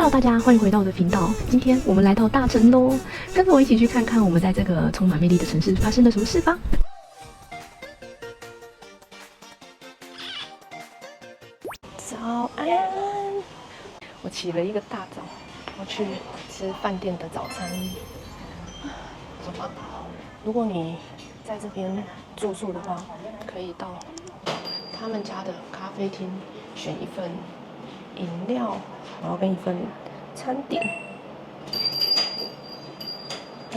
Hello，大家欢迎回到我的频道。今天我们来到大城喽，跟着我一起去看看我们在这个充满魅力的城市发生了什么事吧。早安！我起了一个大早，我去吃饭店的早餐。走吧。如果你在这边住宿的话，可以到他们家的咖啡厅选一份饮料，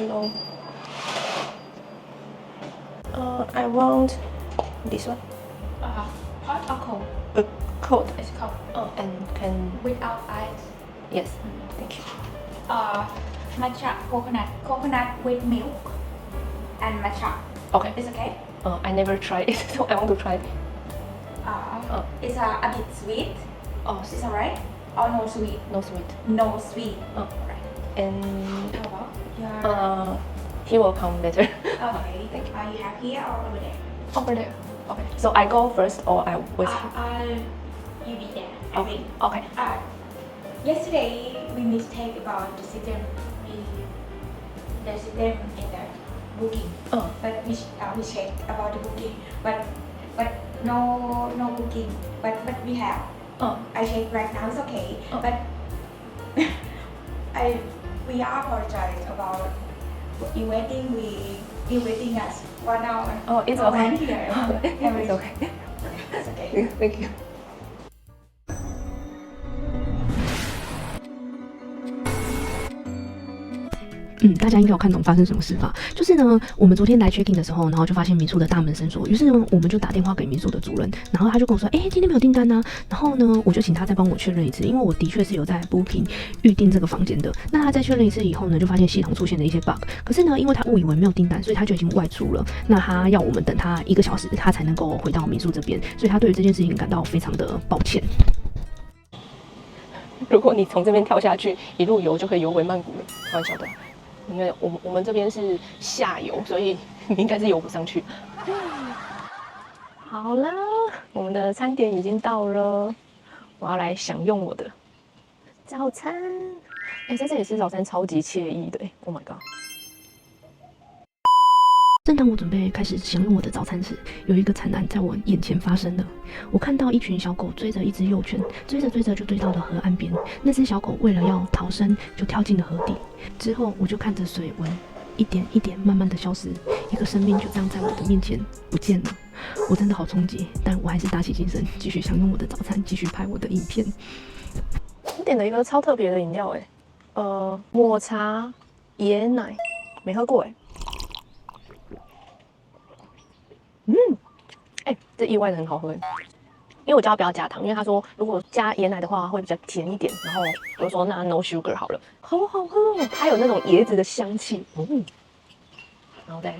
nó uh, I want this one. Uh, hot or cold? Uh, cold. It's cold. Oh, and can without ice? Yes. Thank you. Uh, matcha coconut coconut with milk and matcha. Okay. It's okay? Uh, I never tried it so I want to try it. Uh, uh. it's a, a bit sweet. Oh. It's alright? Or no sweet? no sweet. No sweet. Oh. Right. And How about your... uh, he will come later. okay. thank you. Are you happy or over there? Over there. Okay. So I go first, or I wait. Uh, uh, you be there. I Oh, think. okay. Uh, yesterday we mistake about the system in the system in the booking. Oh. But we, uh, we checked about the booking, but but no no booking. But but we have. Oh. I checked right now. It's okay. Oh. But I we are apologize about you waiting. We you waiting us one hour. Oh, it's Oh, okay. Here. it's okay. It's okay. Thank you. 嗯，大家应该有看懂发生什么事吧？就是呢，我们昨天来 checking 的时候，然后就发现民宿的大门生锁，于是呢，我们就打电话给民宿的主人，然后他就跟我说，哎、今天没有订单呢、然后呢，我就请他再帮我确认一次，因为我的确是有在 Booking 预定这个房间的。那他再确认一次以后呢，就发现系统出现了一些 bug，可是呢，因为他误以为没有订单，所以他就已经外出了。那他要我们等他一个小时，他才能够回到民宿这边，所以他对于这件事情感到非常的抱歉。如果你从这边跳下去，一路游就可以游回曼谷了。开玩笑的，因为我们我们这边是下游，所以你应该是游不上去。好了，我们的餐点已经到了，我要来享用我的早餐。哎、在这里吃早餐超级惬意的、Oh my god！正当我准备开始享用我的早餐时，有一个惨案在我眼前发生了。我看到一群小狗追着一只幼犬，追着追着就追到了河岸边。那只小狗为了要逃生，就跳进了河底。之后我就看着水纹一点一点慢慢的消失，一个生命就这样在我的面前不见了。我真的好冲击，但我还是打起精神，继续享用我的早餐，继续拍我的影片。我点了一个超特别的饮料，哎，呃，抹茶椰奶，没喝过哎、这意外的很好喝。因为我叫他不要加糖，因为他说如果加椰奶的话会比较甜一点，然后我就说那 no sugar 好了，好好喝哦，它有那种椰子的香气，嗯，然后再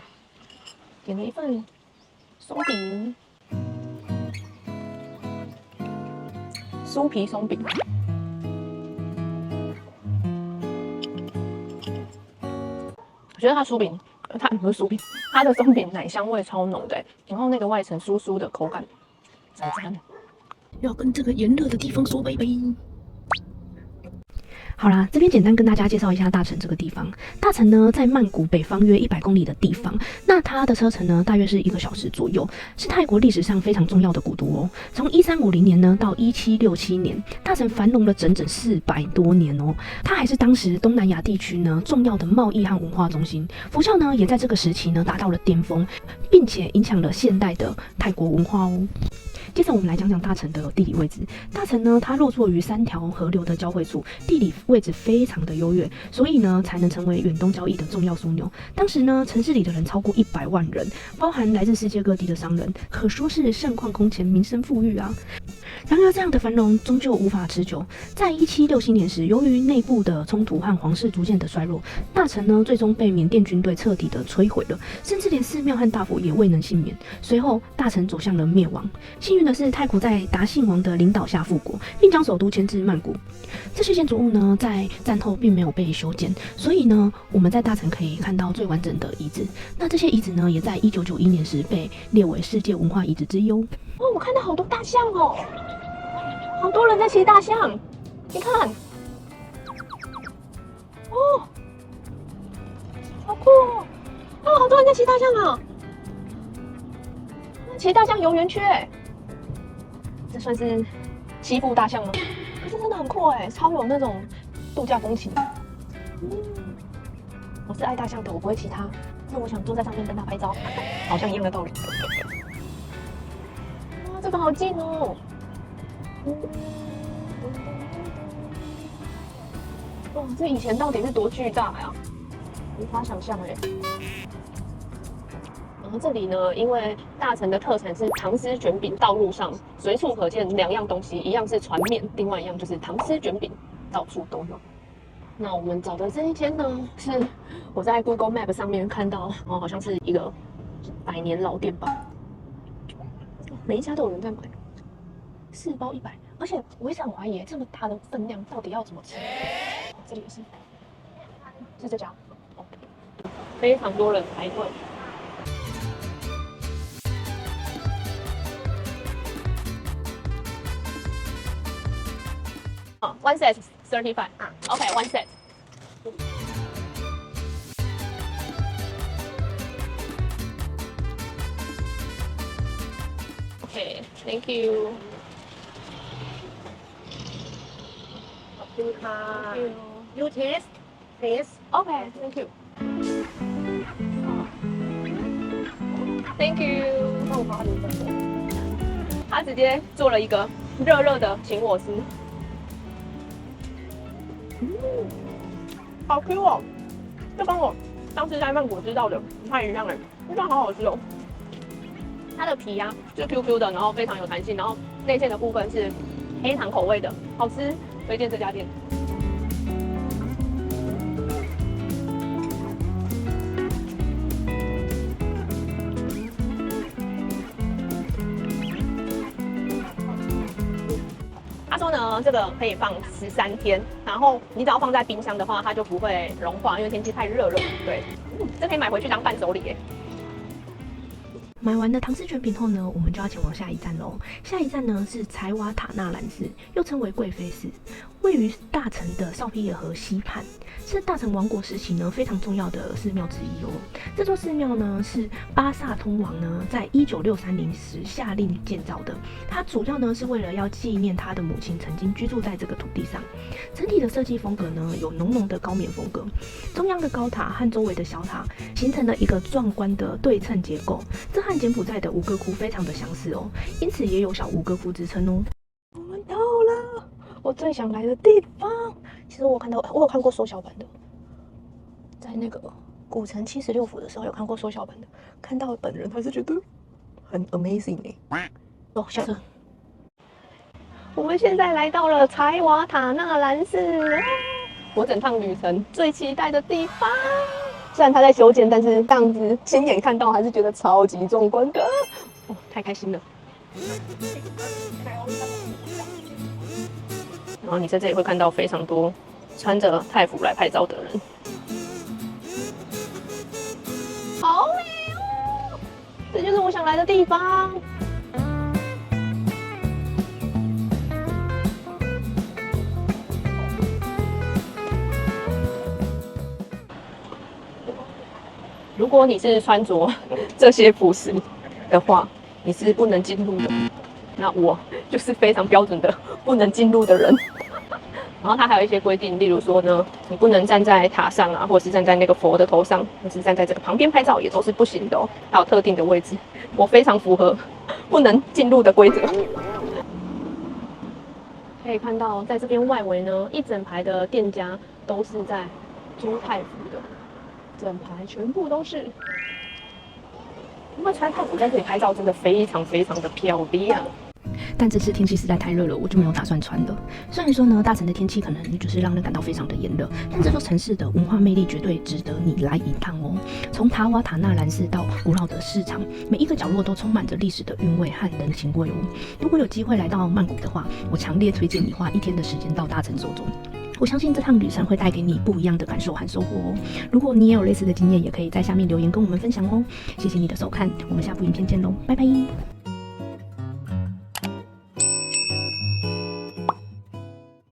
点了一份松饼，酥皮松饼，我觉得它酥饼，它不是酥饼，它的松饼奶香味超浓的欸，然后那个外层酥酥的口感，赞赞。要跟这个炎热的地方说拜拜。好啦，这边简单跟大家介绍一下大城这个地方。大城呢，在曼谷北方约一百公里的地方，那它的车程呢，大约是一个小时左右，是泰国历史上非常重要的古都哦。从一三五零年呢到一七六七年，大城繁荣了整整四百多年哦。它还是当时东南亚地区呢重要的贸易和文化中心，佛教呢也在这个时期呢达到了巅峰，并且影响了现代的泰国文化哦。接着我们来讲讲大城的地理位置。大城呢，它落座于三条河流的交汇处，地理位置非常的优越，所以呢，才能成为远东交易的重要枢纽。当时呢，城市里的人超过一百万人，包含来自世界各地的商人，可说是盛况空前，民生富裕啊。然而，这样的繁荣终究无法持久。在一七六七年时，由于内部的冲突和皇室逐渐的衰弱，大城呢最终被缅甸军队彻底的摧毁了，甚至连寺庙和大佛也未能幸免。随后，大城走向了灭亡。幸运真的是太古在达信王的领导下复国并将首都迁至曼谷。这些建筑物呢在战后并没有被修建所以呢我们在大城可以看到最完整的遗址。那这些遗址呢也在一九九一年时被列为世界文化遗址之一哦。我看到好多大象哦。好多人在骑大象。你看。哦好酷哦。好多人在骑大象哦那骑大象游园区诶这算是欺负大象吗？可是真的很酷哎，超有那种度假风情。嗯，我是爱大象的，我不会骑它，那我想坐在上面跟它拍照，好像一样的道理。哇，这个好近哦。哇，这以前到底是多巨大呀？无法想象哎。后这里呢，因为大城的特产是糖丝卷饼，道路上随处可见两样东西，一样是船面，另外一样就是糖丝卷饼，到处都有。那我们找的这一间呢，是我在 Google Map 上面看到，哦，好像是一个百年老店吧。每一家都有人在买，四包一百，而且我一直很怀疑，这么大的分量到底要怎么吃？这里也是，是这家，非常多人排队。，one set thirty five 啊，OK，one set。OK，thank you。ขอบคุณค่ะ Thank you. you taste taste Okay, thank you. Thank you. 凤华米粉他直接做了一个热热的请我吃， 好 Q 哦，这跟我上次在曼谷吃到的不太一样哎，这个好好吃哦。它的皮呀、是 Q Q 的，然后非常有弹性，然后内馅的部分是黑糖口味的，好吃，推荐这家店。他说呢，这个可以放十三天，然后你只要放在冰箱的话，它就不会融化，因为天气太热了。对，嗯这可以买回去当伴手礼耶。买完的唐氏卷饼后呢，我们就要前往下一站喽。下一站呢是柴瓦塔纳兰寺，又称为贵妃寺，位于大城的绍皮尔河西畔，是大城王国时期呢非常重要的寺庙之一哦。这座寺庙呢是巴萨通王呢在一九六三年时下令建造的，它主要呢是为了要纪念他的母亲曾经居住在这个土地上。整体的设计风格呢有浓浓的高棉风格，中央的高塔和周围的小塔形成了一个壮观的对称结构，这和柬埔寨的吴哥窟非常的相似哦，因此也有小吴哥窟之称哦。我，最想来的地方。其实我看到，我有看过缩小版的，在那个古城七十六府的时候有看过缩小版的，看到本人还是觉得很 amazing 哎、哦，下车。我们现在来到了柴瓦塔纳兰寺，我整趟旅程最期待的地方。虽然它在修建，但是这样子亲眼看到还是觉得超级壮观的，哦，太开心了。然后你在这里会看到非常多穿着泰服来拍照的人，好美哦！这就是我想来的地方。如果你是穿着这些服饰的话，你是不能进入的。那我就是非常标准的不能进入的人。然后它还有一些规定，例如说呢，你不能站在塔上啊，或者是站在那个佛的头上，或是站在这个旁边拍照，也都是不行的哦。还有特定的位置，我非常符合 不能进入的规则。可以看到，在这边外围呢，一整排的店家都是在租泰服的。整排全部都是。因为穿泰服在这里拍照真的非常非常的漂亮。但这次天气实在太热了，我就没有打算穿了。虽然说呢，大城的天气可能就是让人感到非常的炎热，但这座城市的文化魅力绝对值得你来一趟哦。从塔瓦塔纳兰寺到古老的市场，每一个角落都充满着历史的韵味和人情味哦。如果有机会来到曼谷的话，我强烈推荐你花一天的时间到大城走走。我相信这趟旅程会带给你不一样的感受和收获哦。如果你也有类似的经验，也可以在下面留言跟我们分享哦。谢谢你的收看，我们下部影片见喽，拜拜。